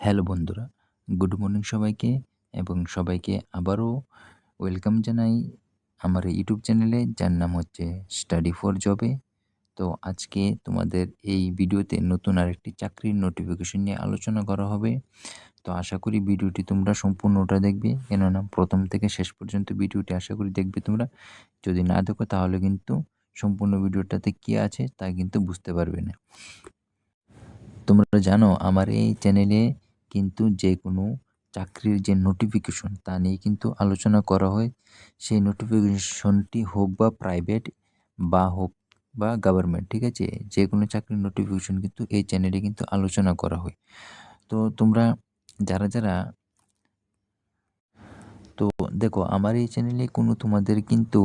Hello বন্ধুরা, good morning সবাইকে এবং সবাইকে আবারও ওয়েলকাম জানাই আমার ইউটিউব চ্যানেলে যার নাম হচ্ছে স্টাডি ফর জবে। তো আজকে তোমাদের এই ভিডিওতে নতুন আরেকটি চাকরির নোটিফিকেশন নিয়ে আলোচনা করা হবে। তো আশা করি ভিডিওটি তোমরা সম্পূর্ণটা দেখবে কেননা প্রথম থেকে শেষ পর্যন্ত ভিডিওটি আশা করি দেখবে তোমরা। যদি না দেখো তাহলে কিন্তু সম্পূর্ণ ভিডিওটাতে কী আছে তা কিন্তু বুঝতে পারবে না। তোমরা জানো আমার এই চ্যানেলে কিন্তু যে কোনো চাকরির যে নোটিফিকেশন তা নিয়ে কিন্তু আলোচনা করা হয়। সেই নোটিফিকেশনটি হোক বা প্রাইভেট বা হোক বা গভর্নমেন্ট ঠিক আছে? যে কোনো চাকরির নোটিফিকেশন কিন্তু এই চ্যানেলে কিন্তু আলোচনা করা হয়। তো তোমরা যারা যারা তো দেখো, আমার এই চ্যানেলে কোনো তোমাদের কিন্তু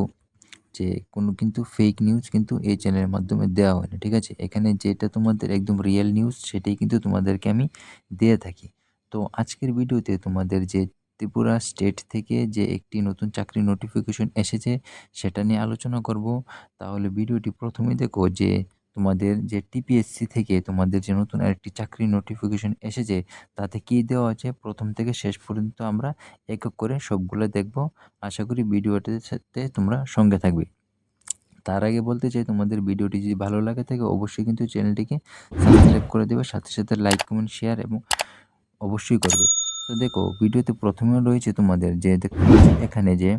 যে কোনো কিন্তু ফেক নিউজ কিন্তু এই চ্যানেলের মাধ্যমে দেওয়া হয় না, ঠিক আছে? এখানে যেটা তোমাদের একদম রিয়েল নিউজ সেটাই কিন্তু তোমাদেরকে আমি দিয়ে থাকি। তো আজকের ভিডিওতে তোমাদের যে ত্রিপুরা স্টেট থেকে যে একটি নতুন চাকরি নোটিফিকেশন এসেছে সেটা নিয়ে আলোচনা করব। তাহলে ভিডিওটি প্রথমে দেখো যে তোমাদের যে টিপিএসসি থেকে তোমাদের যে নতুন আরেকটি চাকরি নোটিফিকেশন এসেছে, তাতে কী দেওয়া আছে? প্রথম থেকে শেষ পর্যন্ত আমরা এক এক করে সবগুলো দেখব। আশা করি ভিডিওটির সাথে তোমরা সঙ্গে থাকবে। তার আগে বলতে চাই, তোমাদের ভিডিওটি যদি ভালো লাগে থাকে, অবশ্যই কিন্তু চ্যানেলটিকে সাবস্ক্রাইব করে দেবে, সাথে সাথে লাইক কমেন্ট শেয়ার এবং অবশ্যই করবে। তো দেখো, ভিডিওতে প্রথমে রয়েছে তোমাদের যে এখানে যে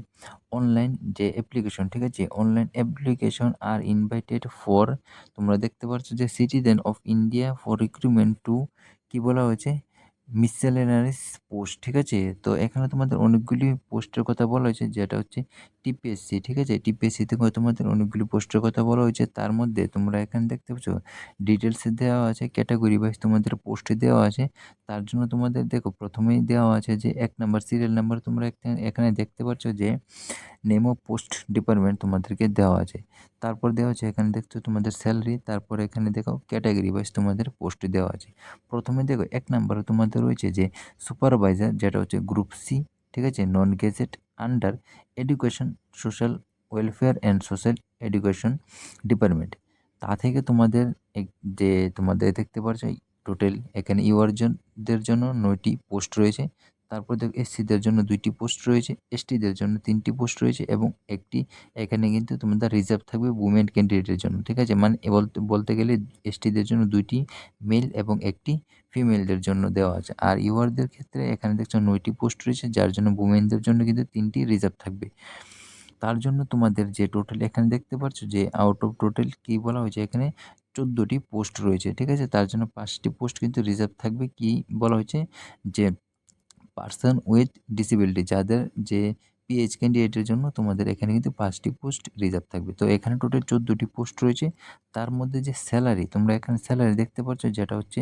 অনলাইন যে অ্যাপ্লিকেশন ঠিক আছে? অনলাইন অ্যাপ্লিকেশন আর ইনভাইটেড ফর তোমরা দেখতে পাচ্ছ যে citizen of India for recruitment to কী বলা হয়েছে? মিসেলেনারিস পোস্ট ঠিক আছে? তো এখানে তোমাদের অনেকগুলি পোস্টের কথা বলা হয়েছে, যেটা হচ্ছে টিপিএসসি ঠিক আছে? টিপিএসসিতে তোমাদের অনেকগুলি পোস্টের কথা বলা হয়েছে। তার মধ্যে তোমরা এখানে দেখতে পাচ্ছ ডিটেলসে দেওয়া আছে ক্যাটাগরি ওয়াইজ তোমাদের পোস্টে দেওয়া আছে। তার জন্য তোমাদের দেখো, প্রথমেই দেওয়া আছে যে এক নাম্বার সিরিয়াল নাম্বার তোমরা এখানে দেখতে পাচ্ছ যে নেম পোস্ট ডিপার্টমেন্ট তোমাদেরকে দেওয়া আছে। তারপর দেওয়া আছে, এখানে দেখছ তোমাদের স্যালারি তারপর এখানে দেখো ক্যাটাগরি ওয়াইজ তোমাদের পোস্ট দেওয়া আছে। প্রথমে দেখো, এক নাম্বারে তোমাদের রয়েছে যে সুপারভাইজার যেটা হচ্ছে গ্রুপ সি ঠিক আছে? Non gazette under education social welfare and social education department তা থেকে তোমাদের যে তোমাদের দেখতে পাচ্ছ টোটাল এখানে ইউআরজনদের জন্য নয়টি পোস্ট রয়েছে। তারপর দেখো এসসিদের জন্য দুইটি পোস্ট রয়েছে এসটিদের জন্য তিনটি পোস্ট রয়েছে এবং একটি এখানে কিন্তু তোমাদের রিজার্ভ থাকবে উমেন ক্যান্ডিডেটের জন্য, ঠিক আছে? মানে বলতে বলতে গেলে এসটিদের জন্য দুইটি মেল এবং একটি ফিমেলদের জন্য দেওয়া আছে। আর ইউআরদের ক্ষেত্রে এখানে দেখছ নয়টি পোস্ট রয়েছে, যার জন্য উমেনদের জন্য কিন্তু তিনটি রিজার্ভ থাকবে। তার জন্য তোমাদের যে টোটাল এখানে দেখতে পাচ্ছ যে আউট অফ টোটাল কী বলা হয়েছে? এখানে চোদ্দোটি পোস্ট রয়েছে, ঠিক আছে? তার জন্য পাঁচটি পোস্ট কিন্তু রিজার্ভ থাকবে। কি বলা হয়েছে? যে পার্সন উইথ ডিসেবিলিটি যাদের যে পিএইচ ক্যান্ডিডেটের জন্য তোমাদের এখানে কিন্তু পাঁচটি পোস্ট রিজার্ভ থাকবে। তো এখানে টোটাল চোদ্দোটি পোস্ট রয়েছে। তার মধ্যে যে স্যালারি তোমরা এখানে স্যালারি দেখতে পাচ্ছ, যেটা হচ্ছে,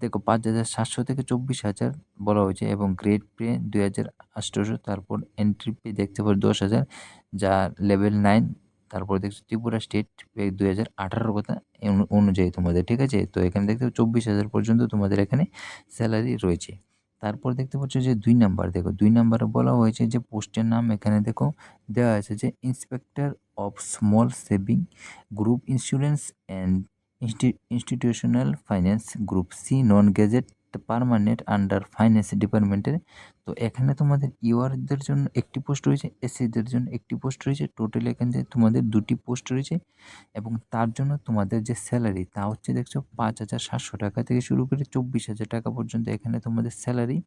দেখো পাঁচ হাজার সাতশো থেকে চব্বিশ হাজার বলা হয়েছে এবং গ্রেড পে দুই হাজার আটশোশো তারপর এন্ট্রি পে দেখতে পাচ্ছ দশ হাজার, যা লেভেল নাইন তারপর দেখছ ত্রিপুরা স্টেট পে দুই হাজার আঠারোর কথা অনুযায়ী তোমাদের, ঠিক আছে? তো এখানে দেখতে চব্বিশ হাজার পর্যন্ত তোমাদের এখানে স্যালারি রয়েছে। তারপর দেখতে পাচ্ছ যে দুই নাম্বার, দেখো দুই নাম্বারে বলা হয়েছে যে পোস্টের নাম এখানে দেখো দেওয়া আছে যে inspector of small saving group insurance and institutional finance group C non gazette permanent under finance ডিপার্টমেন্টের তো এখানে তোমাদের ইউআরদের জন্য একটি পোস্ট রয়েছে এসসিদের জন্য একটি পোস্ট রয়েছে। টোটাল এখানে তোমাদের দুটি পোস্ট রয়েছে এবং তার জন্য তোমাদের যে স্যালারি তা হচ্ছে দেখছ পাঁচ হাজার সাতশো টাকা থেকে শুরু করে চব্বিশ হাজার টাকা পর্যন্ত এখানে তোমাদের স্যালারি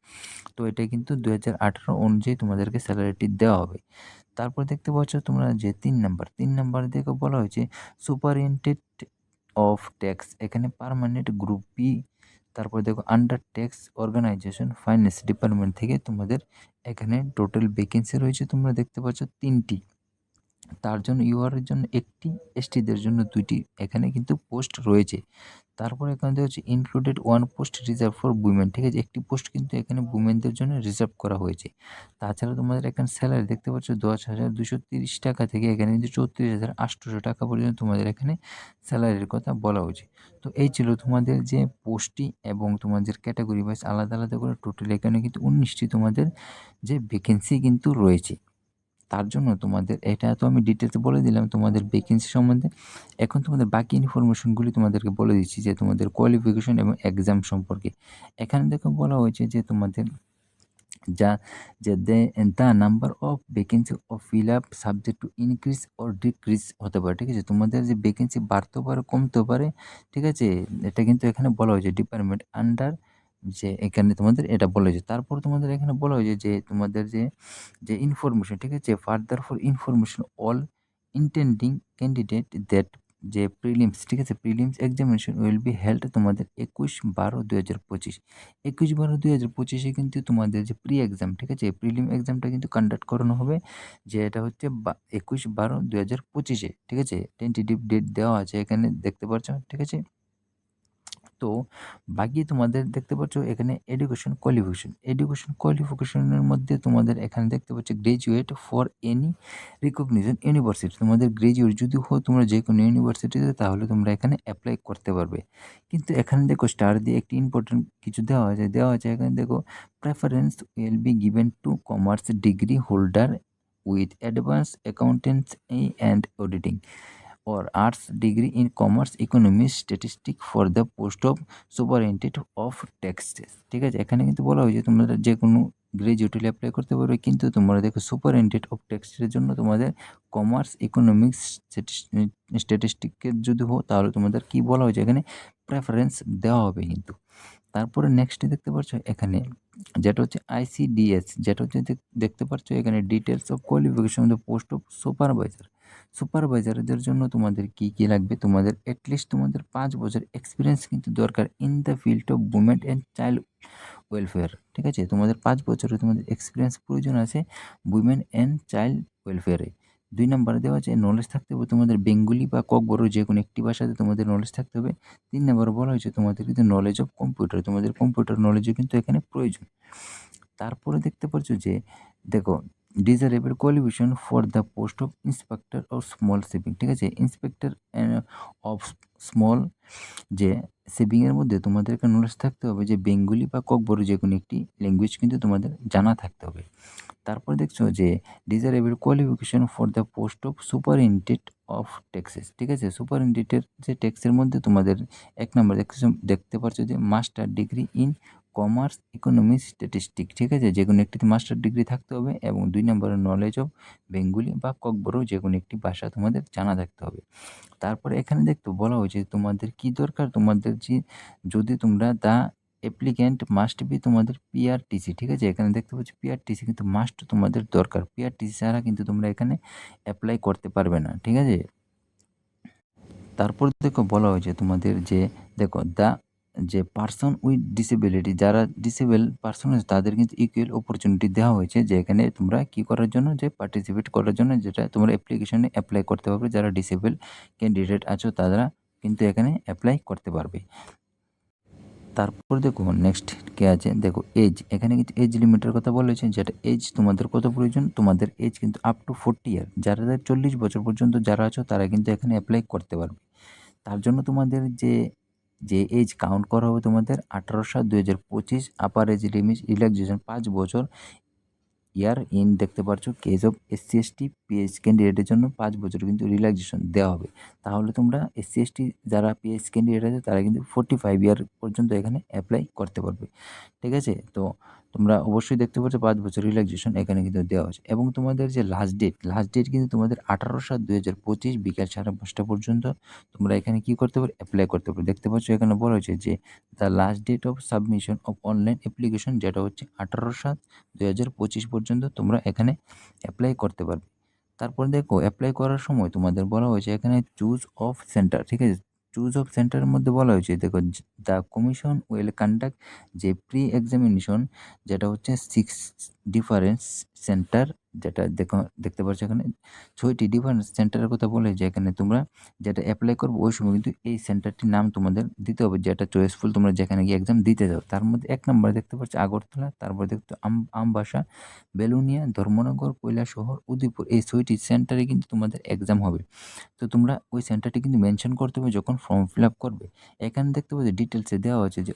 তো এটা কিন্তু দু হাজার আঠারো অনুযায়ী তোমাদেরকে স্যালারিটি দেওয়া হবে। তারপর দেখতে পাচ্ছ তোমরা যে তিন নাম্বার তিন নাম্বার দেখে বলা হয়েছে সুপারিনটেড অফ ট্যাক্স এখানে পারমানেন্ট গ্রুপ বি তারপর দেখো under tax organisation finance department থেকে তোমাদের এখানে টোটাল ভ্যাকেন্সি রয়েছে, তোমরা দেখতে পাচ্ছ তিনটি। তার জন্য ইউআরের জন্য একটি এসটিদের জন্য দুইটি, এখানে কিন্তু পোস্ট রয়েছে। তারপর এখানে দেওয়া হচ্ছে included one post reserve for women ঠিক আছে? একটি পোস্ট কিন্তু এখানে উমেনদের জন্য রিজার্ভ করা হয়েছে। তাছাড়া তোমাদের এখানে স্যালারি দেখতে পাচ্ছ দশ হাজার দুশো তিরিশ টাকা থেকে এখানে কিন্তু চৌত্রিশ হাজার আটশোশো টাকা পর্যন্ত তোমাদের এখানে স্যালারির কথা বলা হয়েছে। তো এই ছিল তোমাদের যে পোস্টটি এবং তোমাদের ক্যাটাগরি ওয়াইজ আলাদা আলাদা করে টোটাল এখানে কিন্তু উনিশটি তোমাদের যে ভ্যাকেন্সি কিন্তু রয়েছে। তার জন্য তোমাদের, এটা তো আমি ডিটেলসে বলে দিলাম তোমাদের ভ্যাকেন্সি সম্বন্ধে। এখন তোমাদের বাকি ইনফরমেশনগুলি তোমাদেরকে বলে দিচ্ছি যে তোমাদের কোয়ালিফিকেশন এবং এক্সাম সম্পর্কে। এখানে দেখো বলা হয়েছে যে তোমাদের যা, যে they the number of vacancy of fill up subject to increase or decrease হতে পারে, ঠিক আছে? তোমাদের যে ভ্যাকেন্সি বাড়তেও পারে কমতেও পারে, ঠিক আছে? এটা কিন্তু এখানে বলা হয়েছে ডিপার্টমেন্ট আন্ডার যে এখানে তোমাদের এটা বলা হয়েছে। তারপর তোমাদের এখানে বলা হয়েছে যে তোমাদের যে যে ইনফরমেশন ঠিক আছে? Further for information all intending candidate that যে প্রিলিমস ঠিক আছে? Prelims examination will be held তোমাদের একুশ বারো দুই হাজার পঁচিশ। একুশ বারো দুই হাজার পঁচিশে কিন্তু তোমাদের যে প্রি এক্সাম ঠিক আছে? প্রিলিম এক্সামটা কিন্তু কন্ডাক্ট করানো হবে যে এটা হচ্ছে একুশ বারো দুই হাজার পঁচিশে, ঠিক আছে? টেন্টেটিভ ডেট দেওয়া আছে এখানে, দেখতে পাচ্ছ? ঠিক আছে? তো বাকি তোমাদের দেখতে পাচ্ছ এখানে এডুকেশন কোয়ালিফিকেশন এডুকেশন কোয়ালিফিকেশনের মধ্যে তোমাদের এখানে দেখতে পাচ্ছ graduate for any recognition university তোমাদের গ্রাজুয়েট যদি হো তোমরা যে কোনো ইউনিভার্সিটিতে তাহলে তোমরা এখানে অ্যাপ্লাই করতে পারবে। কিন্তু এখানে দেখো স্টার দিয়ে একটি ইম্পর্টেন্ট কিছু দেওয়া হয়েছে দেওয়া হয়েছে এখানে দেখো preference will be given to commerce degree holder with advance accountancy and auditing or arts degree in commerce, economics, statistics for the post of superintendent of taxes ঠিক আছে? এখানে কিন্তু বলা হয়েছে তোমরা যে কোনো গ্রাজুয়েটলি অ্যাপ্লাই করতে পারবে, কিন্তু তোমরা দেখো সুপারিনটেন্ডেন্ট অফ ট্যাক্সের জন্য তোমাদের কমার্স ইকোনমিক্স স্ট্যাটিস্টিকের যদি হো তাহলে তোমাদের কি বলা হয়েছে? এখানে প্রেফারেন্স দেওয়া হবে কিন্তু। তারপরে নেক্সটে দেখতে পাচ্ছ এখানে, যেটা হচ্ছে আইসিডিএস যেটা হচ্ছে দেখতে পাচ্ছ এখানে details of qualification the post of supervisor সুপারভাইজারদের জন্য তোমাদের কি কি লাগবে? তোমাদের অ্যাটলিস্ট তোমাদের পাঁচ বছর এক্সপিরিয়েন্স কিন্তু দরকার in the field of women and child welfare ঠিক আছে? তোমাদের পাঁচ বছরে তোমাদের এক্সপিরিয়েন্স প্রয়োজন আছে উইমেন অ্যান্ড চাইল্ড ওয়েলফেয়ারে দুই নম্বরে দেওয়া আছে নলেজ থাকতে হবে তোমাদের বেঙ্গলি বা ককবরো যে কোনো একটি ভাষাতে তোমাদের নলেজ থাকতে হবে। তিন নম্বরে বলা হয়েছে তোমাদের কিন্তু নলেজ অফ কম্পিউটার তোমাদের কম্পিউটার নলেজও কিন্তু এখানে প্রয়োজন। তারপরে দেখতে পাচ্ছ যে, দেখো desirable qualification for the post of inspector of small saving. ঠিক আছে? ইন্সপেক্টর অফ স্মল যে সেভিংয়ের মধ্যে তোমাদের একটা নলেজ থাকতে হবে যে বেঙ্গলি বা ককবরো যে কোনো একটি ল্যাঙ্গুয়েজ কিন্তু তোমাদের জানা থাকতে হবে। তারপর দেখছ যে desirable qualification for the post of superintendent of taxes ঠিক আছে? সুপারিনটেন্ডেন্টের যে ট্যাক্সের মধ্যে তোমাদের এক নম্বর দেখতে পাচ্ছ যে master degree in commerce economics statistic ঠিক আছে? যে কোনো একটিতে মাস্টার ডিগ্রি থাকতে হবে এবং দুই নম্বরের নলেজ অফ বেঙ্গলি বা ককবরো যে কোনো একটি ভাষা তোমাদের জানা থাকতে হবে। তারপরে এখানে দেখতে বলা হয়েছে তোমাদের কি দরকার? তোমাদের যে যদি তোমরা দা অ্যাপ্লিক্যান্ট মাস্ট বি তোমাদের পিআরটিসি ঠিক আছে? এখানে দেখতে পাচ্ছি পিআরটিসি কিন্তু মাস্ট তোমাদের দরকার। পিআরটিসি ছাড়া কিন্তু তোমরা এখানে অ্যাপ্লাই করতে পারবে না, ঠিক আছে? তারপর দেখো বলা হয়েছে তোমাদের যে, দেখো দ্য যে পার্সন উইথ ডিসেবিলিটি যারা ডিসেবল পার্সন আছে তাদের কিন্তু ইকুয়াল অপরচুনিটি দেওয়া হয়েছে যে এখানে তোমরা কি করার জন্য, যে পার্টিসিপেট করার জন্য যেটা তোমরা অ্যাপ্লিকেশনে অ্যাপ্লাই করতে পারবে। যারা ডিসেবল ক্যান্ডিডেট আছো, তারা কিন্তু এখানে অ্যাপ্লাই করতে পারবে। তারপর দেখো নেক্সট কে আছে? দেখো এজ এখানে কিন্তু এজ লিমিটের কথা বলেছে যেটা এজ তোমাদের কত প্রয়োজন? তোমাদের এজ কিন্তু আপ টু ফোরটি ইয়ার যারা চল্লিশ বছর পর্যন্ত যারা আছো, তারা কিন্তু এখানে অ্যাপ্লাই করতে পারবে। তার জন্য তোমাদের যে যে এজ কাউন্ট করা হবে তোমাদের আঠারো সাত দু হাজার পঁচিশ আপার এজ লিমিট রিল্যাক্সেশন পাঁচ বছর ইয়ার ইন দেখতে পাচ্ছ case of SC ST PH ক্যান্ডিডেটের জন্য পাঁচ বছর কিন্তু রিল্যাক্সেশন দেওয়া হবে। তাহলে তোমরা এসসি এসটি যারা পিএইচ ক্যান্ডিডেট আছে তারা কিন্তু ফোর্টি ফাইভ ইয়ার পর্যন্ত এখানে অ্যাপ্লাই করতে পারবে। ঠিক আছে? তো তোমরা অবশ্যই দেখতে পাচ্ছ পাঁচ বছর রিল্যাক্সেশন এখানে কিন্তু দেওয়া হয়েছে। এবং তোমাদের যে লাস্ট ডেট লাস্ট ডেট কিন্তু তোমাদের আঠারো সাত দুই হাজার পঁচিশ বিকাল সাড়ে পাঁচটা পর্যন্ত তোমরা এখানে কী করতে পারো? অ্যাপ্লাই করতে পারো। দেখতে পাচ্ছ এখানে বলা হয়েছে যে the last date of submission of online application যেটা হচ্ছে আঠারো সাত দুই হাজার পঁচিশ পর্যন্ত তোমরা এখানে অ্যাপ্লাই করতে পারবে। তারপর দেখো অ্যাপ্লাই করার সময় তোমাদের বলা হয়েছে এখানে চুজ অফ সেন্টার ঠিক আছে? চুজ অফ সেন্টারের মধ্যে বলা হয়েছে, দেখো দ্য কমিশন উইল কন্ডাক্ট যে প্রি এক্সামিনেশন যেটা হচ্ছে সিক্স ডিফারেন্স সেন্টার যেটা দেখো, দেখতে পাচ্ছ এখানে? ছয়টি ডিফারেন্স সেন্টারের কথা বলে যে এখানে তোমরা যেটা অ্যাপ্লাই করব ওই সময় কিন্তু এই সেন্টারটির নাম তোমাদের দিতে হবে, যেটা চয়েসফুল তোমরা যেখানে গিয়ে এক্সাম দিতে যাও। তার মধ্যে এক নম্বরে দেখতে পাচ্ছ আগরতলা, তারপর দেখতে আম, আমবাসা, বেলুনিয়া, ধর্মনগর শহর উদয়পুর, এই ছয়টি সেন্টারে কিন্তু তোমাদের এক্সাম হবে। তো তোমরা ওই সেন্টারটি কিন্তু মেনশন করতে হবে যখন ফর্ম ফিল আপ করবে। এখানে দেখতে পাচ্ছ ডিটেলসে দেওয়া আছে যে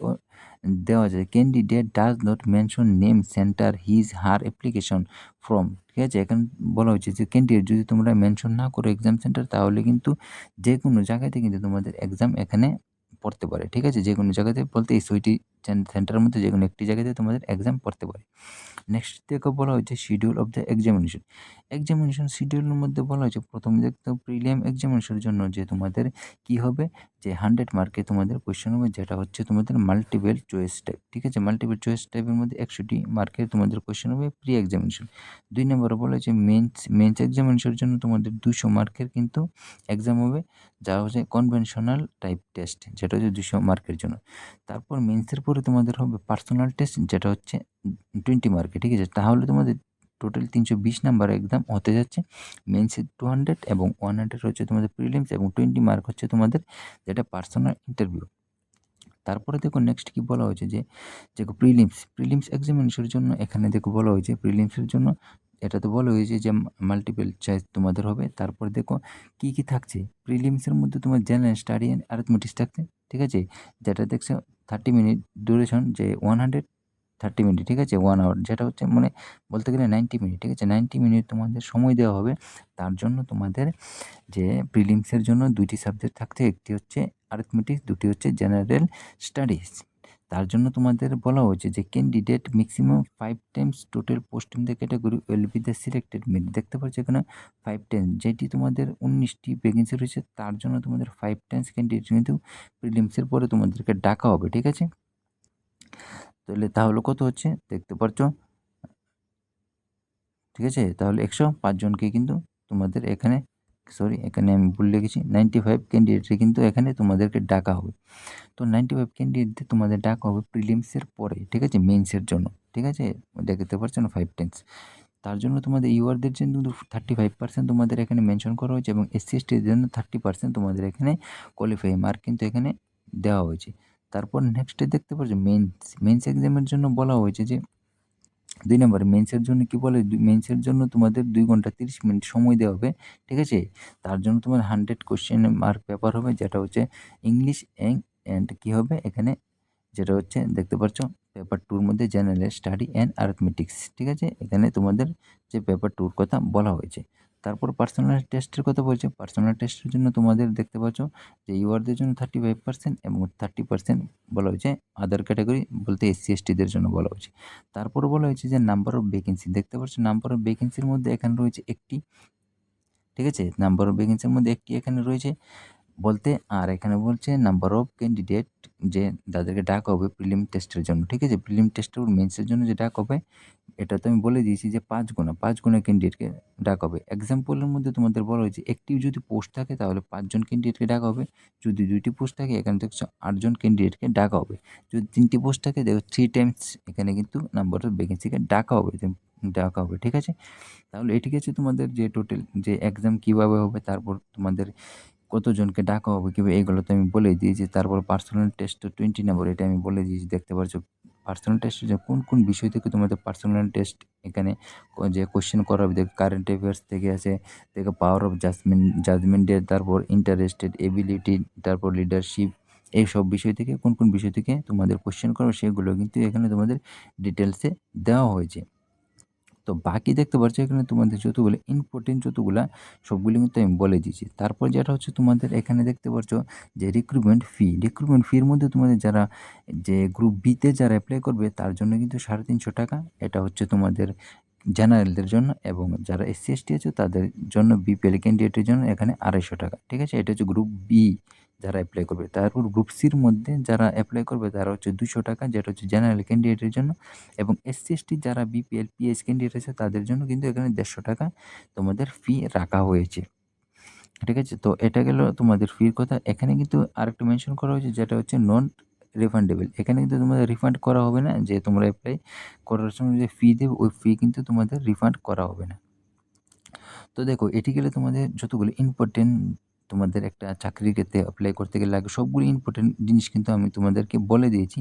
দেওয়া আছে candidate does not mention name centre his her application from ঠিক আছে? এখানে বলা হয়েছে যে ক্যান্ডিডেট যদি তোমরা মেনশন না করো এক্সাম সেন্টার তাহলে কিন্তু যে কোনো জায়গাতে কিন্তু তোমাদের এক্সাম এখানে পড়তে পারে, ঠিক আছে? যে কোনো জায়গাতে বলতে এই ছয়টি সেন্টারের মধ্যে যে কোনো একটি জায়গাতে তোমাদের এক্সাম পড়তে পারে। নেক্সট থেকে বলা হয়েছে schedule of the examination examination শিডিউলের মধ্যে বলা হয়েছে প্রথমে দেখতে প্রিলিয়াম এক্সামিনেশনের জন্য যে তোমাদের কি হবে? যে হান্ড্রেড মার্কে তোমাদের কোয়েশ্চেন হবে, যেটা হচ্ছে তোমাদের মাল্টিপল চয়েস টাইপ ঠিক আছে? মাল্টিপল চয়েস টাইপের মধ্যে একশোটি মার্কের তোমাদের কোয়েশ্চেন হবে প্রি এক্সামিনেশন দুই নম্বরে বলা হয়েছে মেন্স মেন্স এক্সামিনেশনের জন্য তোমাদের দুশো মার্কের কিন্তু এক্সাম হবে। যা হচ্ছে কনভেনশনাল টাইপ টেস্ট যেটা হচ্ছে দুশো মার্কের জন্য। তারপর মেন্সের পরে তোমাদের হবে পার্সোনাল টেস্ট যেটা হচ্ছে টোয়েন্টি মার্কে ঠিক আছে? তাহলে তোমাদের টোটাল তিনশো বিশ নাম্বার এক্সাম হতে যাচ্ছে। মেন্সে টু হান্ড্রেড এবং ওয়ান হান্ড্রেড হচ্ছে তোমাদের প্রিলিমস এবং টোয়েন্টি মার্ক হচ্ছে তোমাদের যেটা পার্সোনাল ইন্টারভিউ তারপরে দেখো নেক্সট কি বলা হয়েছে যে, দেখো প্রিলিমস প্রিলিমস এক্সামিনেশনের জন্য এখানে দেখো বলা হয়েছে প্রিলিমসের জন্য এটা তো বলা হয়েছে যে মাল্টিপল চয়েস তোমাদের হবে। তারপর দেখো কি কি থাকছে? প্রিলিমসের মধ্যে তোমার জেনারেল স্টাডি অ্যান্ড অ্যারিথমেটিক্স থাকছে। ঠিক আছে? যেটা দেখছে থার্টি মিনিট ডিউরেশন যে ওয়ান হান্ড্রেড থার্টি মিনিট ঠিক আছে? ওয়ান আওয়ার যেটা হচ্ছে মানে বলতে গেলে নাইনটি মিনিট ঠিক আছে? নাইনটি মিনিট তোমাদের সময় দেওয়া হবে। তার জন্য তোমাদের যে প্রিলিমসের জন্য দুইটি সাবজেক্ট থাকছে, একটি হচ্ছে আর্থমেটিক্স দুটি হচ্ছে জেনারেল স্টাডিজ তার জন্য তোমাদের বলা হয়েছে যে candidate maximum five times total post in the category will be the selected mid দেখতে পাচ্ছ এখানে ফাইভ টাইমস যেটি তোমাদের উনিশটি ভ্যাকেন্সি রয়েছে, তার জন্য তোমাদের ফাইভ টাইমস ক্যান্ডিডেট কিন্তু প্রিলিমসের পরে তোমাদেরকে ডাকা হবে, ঠিক আছে? তাহলে তাহলে কত হচ্ছে? দেখতে পাচ্ছ? ঠিক আছে? তাহলে একশো পাঁচজনকে কিন্তু তোমাদের এখানে সরি এখানে আমি ভুল লিখেছি। নাইনটি ফাইভ ক্যান্ডিডেটে কিন্তু এখানে তোমাদেরকে ডাকা হবে। তো নাইনটি ফাইভ ক্যান্ডিডেটদের তোমাদের ডাকা হবে প্রিলিমসের পরে, ঠিক আছে? মেন্সের জন্য, ঠিক আছে? দেখতে পাচ্ছ না ফাইভ টেন্স তার জন্য তোমাদের ইউআরদের জন্য কিন্তু থার্টি ফাইভ পার্সেন্ট তোমাদের এখানে মেনশন করা হয়েছে এবং এসসি এসটির জন্য থার্টি পার্সেন্ট তোমাদের এখানে কোয়ালিফাই মার্ক কিন্তু এখানে দেওয়া হয়েছে। তারপর নেক্সটে দেখতে পাচ্ছ মেন্স মেন্স এক্সামের জন্য বলা হয়েছে যে দুই নম্বর মেন্সের জন্য কি বলে? মেন্সের জন্য তোমাদের দুই ঘণ্টা তিরিশ মিনিট সময় দেওয়া হবে, ঠিক আছে? তার জন্য তোমার হান্ড্রেড কোশ্চেন মার্ক পেপার হবে, যেটা হচ্ছে ইংলিশ অ্যাং অ্যান্ড কী হবে এখানে? যেটা হচ্ছে, দেখতে পাচ্ছ পেপার টুর মধ্যে জেনারেল স্টাডি অ্যান্ড আর্থমেটিক্স ঠিক আছে? এখানে তোমাদের যে পেপার টুর কথা বলা হয়েছে। তারপর পার্সোনাল টেস্টের কথা বলছে। পার্সোনাল টেস্টের জন্য তোমাদের দেখতে পাচ্ছ যে ইউআরদের জন্য থার্টি ফাইভ পার্সেন্ট এবং থার্টি পার্সেন্ট বলা হয়েছে আদার ক্যাটাগরি বলতে এসসি এসটিদের জন্য বলা হয়েছে। তারপর বলা হয়েছে যে নাম্বার অফ ভ্যাকেন্সি দেখতে পাচ্ছ নাম্বার অফ ভ্যাকেন্সির মধ্যে এখানে রয়েছে একটি, ঠিক আছে? নাম্বার অফ ভ্যাকেন্সির মধ্যে একটি এখানে রয়েছে বলতে, আর এখানে বলছে নাম্বার অফ ক্যান্ডিডেট যে তাদেরকে ডাক হবে প্রিলিম টেস্টের জন্য, ঠিক আছে? প্রিলিম টেস্টের মেন্সের জন্য যে ডাক হবে, এটা তো আমি বলে দিয়েছি যে পাঁচ গুণা পাঁচ গুণা ক্যান্ডিডেটকে ডাক হবে। এক্সাম্পলের মধ্যে তোমাদের বলা হয়েছে, একটি যদি পোস্ট থাকে তাহলে পাঁচজন ক্যান্ডিডেটকে ডাকা হবে। যদি দুইটি পোস্ট থাকে, এখানে দেখছ আটজন ক্যান্ডিডেটকে ডাকা হবে। যদি তিনটি পোস্ট থাকে, দেখো থ্রি টাইমস এখানে কিন্তু নাম্বার অফ ভ্যাকেন্সিকে ডাকা হবে ডাকা হবে, ঠিক আছে? তাহলে এটি হচ্ছে তোমাদের যে টোটাল যে এক্সাম কীভাবে হবে, তারপর তোমাদের কতজনকে ডাকা হবে কীভাবে এগুলো তো আমি বলে দিয়েছি। তারপর পার্সোনাল টেস্ট তো টোয়েন্টি নাম্বার এটা আমি বলে দিয়েছি। দেখতে পাচ্ছ পার্সোনাল টেস্টের যে কোন কোন বিষয় থেকে তোমাদের পার্সোনাল টেস্ট এখানে যে কোশ্চেন করা হবে, দেখ কারেন্ট অ্যাফেয়ার্স থেকে আছে, দেখো পাওয়ার অফ জাজমেন্ট জাজমেন্টের তারপর ইন্টারেস্টেড এবিলিটি তারপর লিডারশিপ এইসব বিষয় থেকে, কোন কোন বিষয় থেকে তোমাদের কোশ্চেন করবে সেগুলো কিন্তু এখানে তোমাদের ডিটেলসে দেওয়া হয়েছে। তো বাকি দেখতে পাচ্ছ এখানে তোমাদের যতগুলো ইম্পর্টেন্ট যতগুলো, সবগুলো কিন্তু আমি বলে দিয়েছি। তারপর যেটা হচ্ছে তোমাদের এখানে দেখতে পাচ্ছ যে রিক্রুটমেন্ট ফি রিক্রুটমেন্ট ফির মধ্যে তোমাদের যারা যে গ্রুপ বিতে যারা অ্যাপ্লাই করবে, তার জন্য কিন্তু সাড়ে তিনশো টাকা। এটা হচ্ছে তোমাদের জেনারেলদের জন্য এবং যারা এসসি এসটি আছে তাদের জন্য বিপিএল ক্যান্ডিডেটের জন্য এখানে আড়াইশো টাকা, ঠিক আছে? এটা হচ্ছে গ্রুপ বি যারা অ্যাপ্লাই করবে। তারপর গ্রুপ সির মধ্যে যারা অ্যাপ্লাই করবে তারা হচ্ছে দুশো টাকা, যেটা হচ্ছে জেনারেল ক্যান্ডিডেটের জন্য। এবং এসসি এসটি যারা বিপিএল পিএইচ ক্যান্ডিডেট আছে তাদের জন্য কিন্তু এখানে দেড়শো টাকা তোমাদের ফি রাখা হয়েছে, ঠিক আছে? তো এটা গেল তোমাদের ফির কথা। এখানে কিন্তু আরেকটা মেনশন করা হয়েছে, যেটা হচ্ছে নন রিফান্ডেবল এখানে কিন্তু তোমাদের রিফান্ড করা হবে না, যে তোমরা অ্যাপ্লাই করার সময় যে ফি দেবে, ওই ফি কিন্তু তোমাদের রিফান্ড করা হবে না। তো দেখো, এটি গেলে তোমাদের যতগুলো ইম্পর্টেন্ট তোমাদের একটা চাকরির ক্ষেত্রে অ্যাপ্লাই করতে গেলে লাগে সবগুলো ইম্পর্টেন্ট জিনিস কিন্তু আমি তোমাদেরকে বলে দিয়েছি।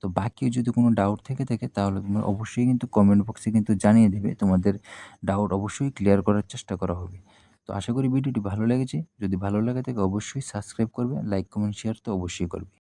তো বাকি যদি কোনো ডাউট থেকে থাকে, তাহলে তোমরা অবশ্যই কিন্তু কমেন্ট বক্সে কিন্তু জানিয়ে দেবে, তোমাদের ডাউট অবশ্যই ক্লিয়ার করার চেষ্টা করা হবে। তো আশা করি ভিডিওটি ভালো লেগেছে। যদি ভালো লাগে থাকে, অবশ্যই সাবস্ক্রাইব করবে লাইক কমেন্ট শেয়ার তো অবশ্যই করবে।